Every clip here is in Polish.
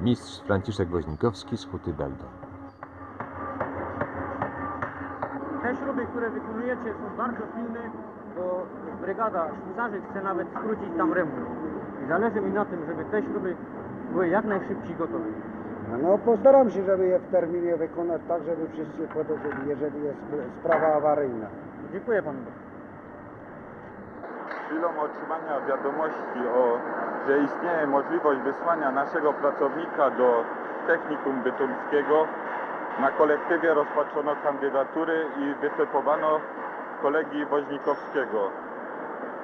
Mistrz Franciszek Woźnikowski z Huty Beldon. Te śruby, które wykonujecie są bardzo pilne, bo brygada szpicarzy chce nawet skrócić tam remont. I zależy mi na tym, żeby te śruby były jak najszybciej gotowe. No postaram się, żeby je w terminie wykonać tak, żeby wszyscy podeszli, jeżeli jest sprawa awaryjna. Dziękuję panu. chwilą otrzymania wiadomości o, że istnieje możliwość wysłania naszego pracownika do technikum bytomskiego, na kolektywie rozpatrzono kandydatury i wytypowano kolegi Woźnikowskiego.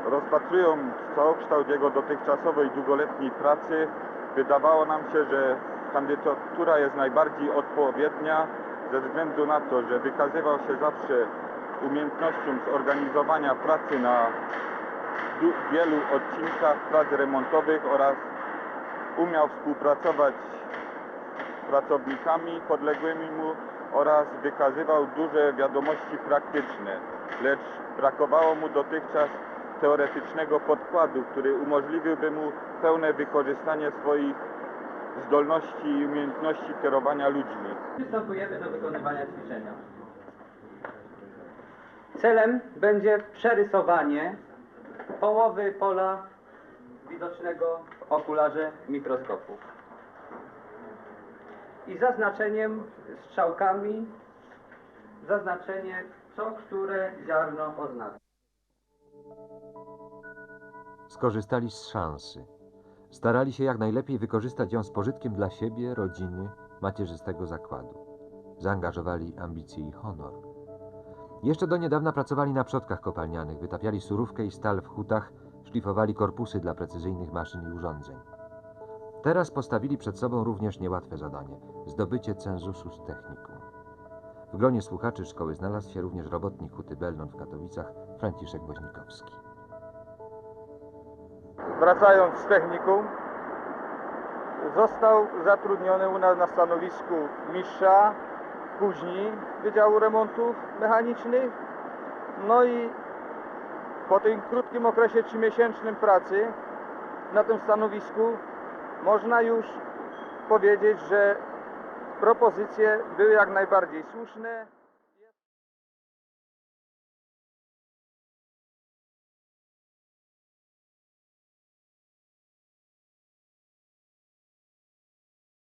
Rozpatrując całokształt jego dotychczasowej długoletniej pracy, wydawało nam się, że kandydatura jest najbardziej odpowiednia ze względu na to, że wykazywał się zawsze umiejętnością zorganizowania pracy na wielu odcinkach prac remontowych oraz umiał współpracować z pracownikami podległymi mu oraz wykazywał duże wiadomości praktyczne, lecz brakowało mu dotychczas teoretycznego podkładu, który umożliwiłby mu pełne wykorzystanie swoich zdolności i umiejętności kierowania ludźmi. Przystępujemy do wykonywania ćwiczenia. Celem będzie przerysowanie połowy pola widocznego w okularze mikroskopu. I zaznaczeniem strzałkami zaznaczenie, co które ziarno oznacza. Skorzystali z szansy. Starali się jak najlepiej wykorzystać ją z pożytkiem dla siebie, rodziny, macierzystego zakładu. Zaangażowali ambicje i honor. Jeszcze do niedawna pracowali na przodkach kopalnianych, wytapiali surówkę i stal w hutach, szlifowali korpusy dla precyzyjnych maszyn i urządzeń. Teraz postawili przed sobą również niełatwe zadanie zdobycie cenzusu z technikum. W gronie słuchaczy szkoły znalazł się również robotnik huty Belnon w Katowicach Franciszek Woźnikowski. Wracając z technikum, został zatrudniony u nas na stanowisku mistrza kuźni Wydziału Remontów Mechanicznych. No i po tym krótkim okresie trzymiesięcznym pracy na tym stanowisku można już powiedzieć, że propozycje były jak najbardziej słuszne.